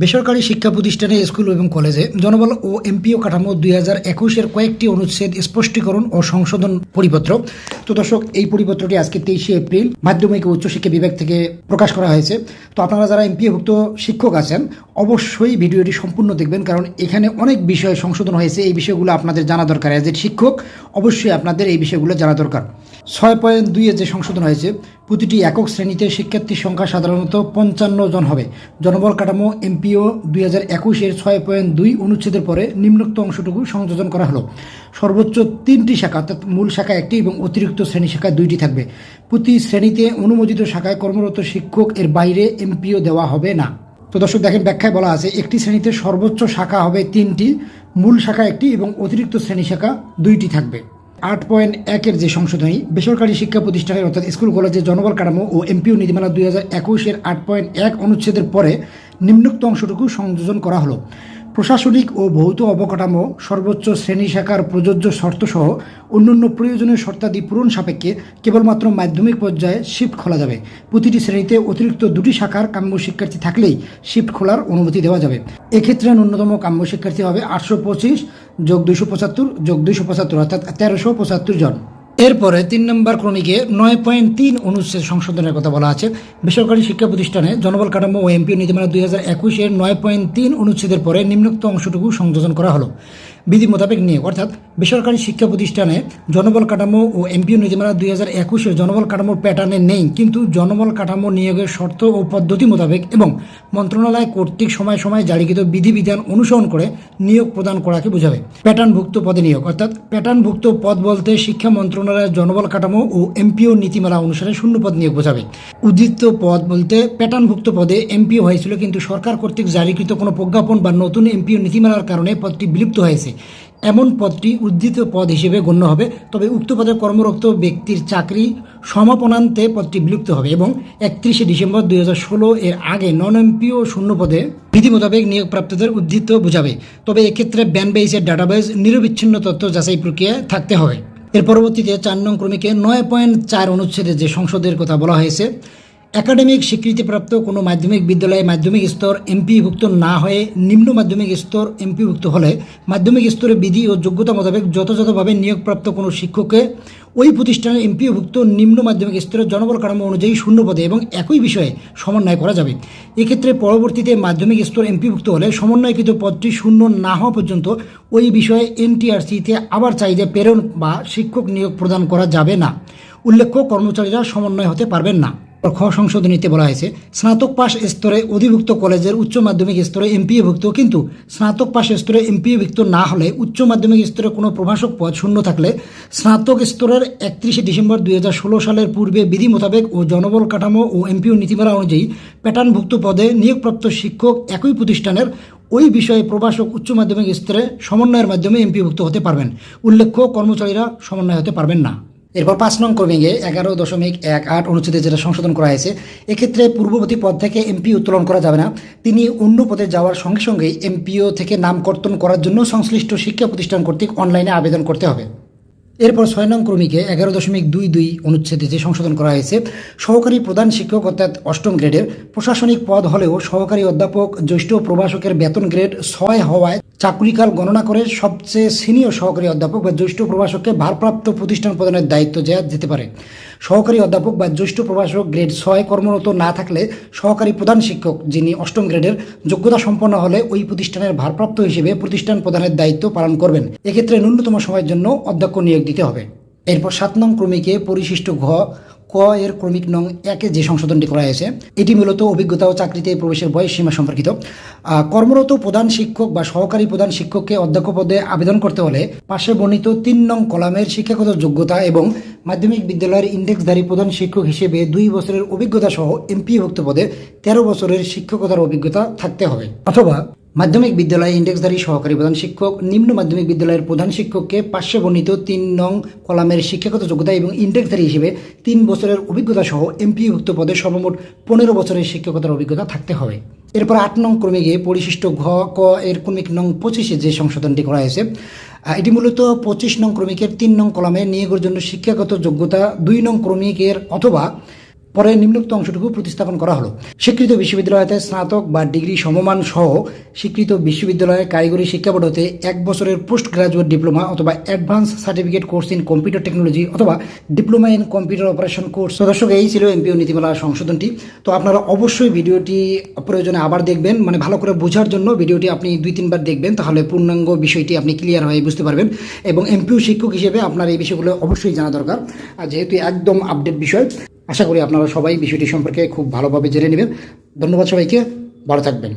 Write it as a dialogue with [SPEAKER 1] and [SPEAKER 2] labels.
[SPEAKER 1] বেসরকারি শিক্ষা প্রতিষ্ঠানে, স্কুল এবং কলেজে জনবল ও এমপিও কাঠামো দুই হাজার একুশের কয়েকটি অনুচ্ছেদ স্পষ্টীকরণ ও সংশোধন পরিপত্র। তো দর্শক এই পরিপত্রটি আজকে তেইশে এপ্রিল মাধ্যমিক ও উচ্চশিক্ষা বিভাগ থেকে প্রকাশ করা হয়েছে। তো আপনারা যারা এমপিওভুক্ত শিক্ষক আছেন, অবশ্যই ভিডিওটি সম্পূর্ণ দেখবেন, কারণ এখানে অনেক বিষয় সংশোধন হয়েছে। এই বিষয়গুলো আপনাদের জানা দরকার। অ্যাজ এ শিক্ষক, অবশ্যই আপনাদের এই বিষয়গুলো জানা দরকার। ছয় পয়েন্ট দুইয়ে যে সংশোধন হয়েছে, প্রতিটি একক শ্রেণীতে শিক্ষার্থীর সংখ্যা সাধারণত পঞ্চান্ন জন হবে। জনবল কাঠামো, এমপিও দুই হাজার একুশের ছয় পয়েন্ট দুই অনুচ্ছেদের পরে নিম্নোক্ত অংশটুকু সংযোজন করা হলো। সর্বোচ্চ তিনটি শাখা, অর্থাৎ মূল শাখা একটি এবং অতিরিক্ত শ্রেণি শাখা দুইটি থাকবে। প্রতি শ্রেণীতে অনুমোদিত শাখায় কর্মরত শিক্ষক এর বাইরে এমপিও দেওয়া হবে না। তো দর্শক, দেখেন ব্যাখ্যায় বলা আছে, একটি শ্রেণীতে সর্বোচ্চ শাখা হবে তিনটি, মূল শাখা একটি এবং অতিরিক্ত শ্রেণি শাখা দুইটি থাকবে। আট পয়েন্ট একের যে সংশোধনী, বেসরকারি শিক্ষা প্রতিষ্ঠানের অর্থাৎ স্কুল কলেজের জনবল কাঠামো ও এমপিও নীতিমালা দুই হাজার একুশের আট পয়েন্ট এক অনুচ্ছেদের পরে নিম্নোক্ত অংশটুকু সংযোজন করা হলো। প্রশাসনিক ও ভৌত অবকাঠামো, সর্বোচ্চ শ্রেণি শাখার প্রযোজ্য শর্তসহ অন্যান্য প্রয়োজনীয় শর্তাদি পূরণ সাপেক্ষে কেবলমাত্র মাধ্যমিক পর্যায়ে শিফট খোলা যাবে। প্রতিটি শ্রেণীতে অতিরিক্ত দুটি শাখার কাম্য শিক্ষার্থী থাকলেই শিফট খোলার অনুমতি দেওয়া যাবে। এক্ষেত্রে ন্যূনতম কাম্য শিক্ষার্থী হবে আটশো পঁচিশ যোগ দুইশো পঁচাত্তর যোগ দুইশো পঁচাত্তর, অর্থাৎ তেরোশো পঁচাত্তর জন। এরপরে তিন নম্বর ক্রমিকে নয় পয়েন্ট তিন অনুচ্ছেদ সংশোধনের কথা বলা আছে। বেসরকারি শিক্ষা প্রতিষ্ঠানে জনবল কাঠামো ও এমপিও নীতিমালা দুই হাজার একুশের নয় পয়েন্ট তিন অনুচ্ছেদের পরে নিম্নোক্ত অংশটুকু সংযোজন করা হলো। বিধি মোতাবেক নিয়োগ। অর্থাৎ বেসরকারি শিক্ষা প্রতিষ্ঠানে জনবল কাঠামো ও এমপিও নীতিমালা দুই হাজার একুশের জনবল কাঠামোর প্যাটার্নে নেই। কিন্তু জনবল কাঠামো নিয়োগের শর্ত ও পদ্ধতি মোতাবেক এবং মন্ত্রণালয় কর্তৃক সময় সময় জারিকৃত বিধিবিধান অনুসরণ করে নিয়োগ প্রদান করাকে বোঝাবে। প্যাটার্নভুক্ত পদে নিয়োগ। অর্থাৎ প্যাটার্নভুক্ত পদ বলতে শিক্ষা মন্ত্রণালয়ের জনবল কাঠামো ও এমপিও নীতিমালা অনুসারে শূন্য পদ নিয়োগ বোঝাবে। উদ্দীপ্ত পদ বলতে প্যাটার্নভুক্ত পদে এমপিও হয়েছিল, কিন্তু সরকার কর্তৃক জারিকৃত কোনো প্রজ্ঞাপন বা নতুন এমপিও নীতিমালার কারণে পদটি বিলুপ্ত হয়েছে। এমন পদটি উদ্ধৃত পদ হিসেবে গণ্য হবে, তবে উক্ত পদে কর্মরত ব্যক্তির চাকরি সমাপনান্তে পদটি বিলুপ্ত হবে এবং একত্রিশে ডিসেম্বর দুই এর আগে নন এমপিও শূন্য পদে বিধি মোতাবেক নিয়োগপ্রাপ্তদের উদ্ধৃত বোঝাবে। তবে এক্ষেত্রে ব্যান বেইসের ডাটাবেস নিরবিচ্ছিন্ন তথ্য যাচাই প্রক্রিয়ায় থাকতে হবে। এর পরবর্তীতে চার নং ক্রমিকে নয় পয়েন্ট চার অনুচ্ছেদে যে সংসদের কথা বলা হয়েছে একাডেমিক স্বীকৃতিপ্রাপ্ত কোনো মাধ্যমিক বিদ্যালয়ে মাধ্যমিক স্তর এমপিভুক্ত না হয়ে নিম্ন মাধ্যমিক স্তর এমপিভুক্ত হলে মাধ্যমিক স্তরে বিধি ও যোগ্যতা মোতাবেক যথাযথভাবে নিয়োগপ্রাপ্ত কোনো শিক্ষককে ওই প্রতিষ্ঠানের এমপিওভুক্ত নিম্ন মাধ্যমিক স্তরের জনবল কাঠামো অনুযায়ী শূন্য পদে এবং একই বিষয়ে সমন্বয় করা যাবে। এক্ষেত্রে পরবর্তীতে মাধ্যমিক স্তর এমপিভুক্ত হলে সমন্বয়কৃত পদটি শূন্য না হওয়া পর্যন্ত ওই বিষয়ে এনটিআরসিতে আবার চাহিদা প্রেরণ বা শিক্ষক নিয়োগ প্রদান করা যাবে না। উল্লেখ্য, কর্মচারীরা সমন্বয় হতে পারবেন না। খ সংশোধনীতে বলা হয়েছে, স্নাতক পাশ স্তরে অধিভুক্ত কলেজের উচ্চ মাধ্যমিক স্তরে এমপিএভুক্ত কিন্তু স্নাতক পাশ স্তরে এমপিএভুক্ত না হলে উচ্চ মাধ্যমিক স্তরে কোনো প্রভাষক পদ শূন্য থাকলে স্নাতক স্তরের একত্রিশে ডিসেম্বর দুই হাজার ষোলো সালের পূর্বে বিধি মোতাবেক ও জনবল কাঠামো ও এমপিও নীতিমালা অনুযায়ী প্যাটার্নভুক্ত পদে নিয়োগপ্রাপ্ত শিক্ষক একই প্রতিষ্ঠানের ওই বিষয়ে প্রভাষক উচ্চ মাধ্যমিক স্তরে সমন্বয়ের মাধ্যমে এমপিভুক্ত হতে পারবেন। উল্লেখ্য, কর্মচারীরা সমন্বয় হতে পারবেন না। এরপর পাঁচ নং ক্রমিংয়ে এগারো দশমিক এক আট অনুচ্ছেদে যেটা সংশোধন করা হয়েছে, এক্ষেত্রে পূর্ববর্তী পদ থেকে এমপি উত্তোলন করা যাবে না। তিনি অন্য পদে যাওয়ার সঙ্গে সঙ্গে এমপিও থেকে নাম কর্তন করার জন্য সংশ্লিষ্ট শিক্ষা প্রতিষ্ঠান কর্তৃক অনলাইনে আবেদন করতে হবে। এরপর ছয় নং ক্রমিকে এগারো দশমিক দুই দুই অনুচ্ছেদে যে সংশোধন করা হয়েছে, সহকারী প্রধান শিক্ষক অর্থাৎ অষ্টম গ্রেডের প্রশাসনিক পদ হলেও সহকারী অধ্যাপক, জ্যেষ্ঠ প্রভাষকের বেতন গ্রেড ছয় হওয়ায় চাকুরিকাল গণনা করে সবচেয়ে সিনিয়র সহকারী অধ্যাপক বা জ্যেষ্ঠ প্রভাষককে ভারপ্রাপ্ত প্রতিষ্ঠান প্রদানের দায়িত্ব দেওয়া যেতে পারে। সহকারী অধ্যাপক বা জ্যৈষ্ঠ প্রভাষক গ্রেড ছয় কর্মরত না থাকলে সহকারী প্রধান শিক্ষক, যিনি অষ্টম গ্রেডের যোগ্যতা সম্পন্ন হলে ওই প্রতিষ্ঠানের ভারপ্রাপ্ত হিসেবে প্রতিষ্ঠান প্রদানের দায়িত্ব পালন করবেন। এক্ষেত্রে ন্যূনতম সময়ের জন্য অধ্যক্ষ নিয়োগ দিতে হবে। এরপর সাত নং ক্রমিকে পরিশিষ্ট ঘ, ক এর ক্রমিক নং একে যে সংশোধনটি করা হয়েছে, এটি মূলত অভিজ্ঞতা ও চাকরিতে প্রবেশের বয়স সীমা সম্পর্কিত। কর্মরত প্রধান শিক্ষক বা সহকারী প্রধান শিক্ষককে অধ্যক্ষ পদে আবেদন করতে হলে পাশে বর্ণিত তিন নং কলামের শিক্ষাগত যোগ্যতা এবং মাধ্যমিক বিদ্যালয়ের ইন্ডেক্সধারী প্রধান শিক্ষক হিসেবে দুই বছরের অভিজ্ঞতা সহ এমপিভুক্ত পদে তেরো বছরের শিক্ষকতার অভিজ্ঞতা থাকতে হবে। অথবা মাধ্যমিক বিদ্যালয়ে ইন্ডেক্সধারী সহকারী প্রধান শিক্ষক, নিম্ন মাধ্যমিক বিদ্যালয়ের প্রধান শিক্ষককে পার্শ্বে বর্ণিত তিন নং কলামের শিক্ষাগত যোগ্যতা এবং ইন্ডেক্সধারী হিসেবে তিন বছরের অভিজ্ঞতা সহ এমপিভুক্ত পদে সর্বমোট পনেরো বছরের শিক্ষকতার অভিজ্ঞতা থাকতে হবে। এরপর আট নং ক্রমে গিয়ে পরিশিষ্ট ঘ, ক এর ক্রমিক নং পঁচিশে যে সংশোধনটি করা হয়েছে এটি মূলত পঁচিশ নং ক্রমিকের তিন নং কলামে নিয়োগের জন্য শিক্ষাগত যোগ্যতা, দুই নং ক্রমিকের অথবা পরে নিম্নোক্ত অংশটুকু প্রতিস্থাপন করা হলো। স্বীকৃত বিশ্ববিদ্যালয়তে স্নাতক বা ডিগ্রি সমমান সহ স্বীকৃত বিশ্ববিদ্যালয়ের কারিগরি শিক্ষা বোর্ড হতে এক বছরের পোস্ট গ্রাজুয়েট ডিপ্লোমা অথবা advance certificate course in computer technology অথবা diploma in computer operation course. তো দর্শক, এই ছিল এমপিও নীতিমালা সংশোধনটি। তো আপনারা অবশ্যই ভিডিওটি প্রয়োজনে আবার দেখবেন মানে ভালো করে বোঝার জন্য ভিডিওটি আপনি দুই, তিনবার দেখবেন, তাহলে পূর্ণাঙ্গ বিষয়টি আপনি ক্লিয়ার হয়ে বুঝতে পারবেন এবং এমপিও শিক্ষক হিসেবে আপনার এই বিষয়গুলো অবশ্যই জানা দরকার। আর যেহেতু একদম আপডেট বিষয় আশা করি আপনারা সবাই বিষয়টি সম্পর্কে খুব ভালোভাবে জেনে নেবেন। ধন্যবাদ সবাইকে। ভালো থাকবেন।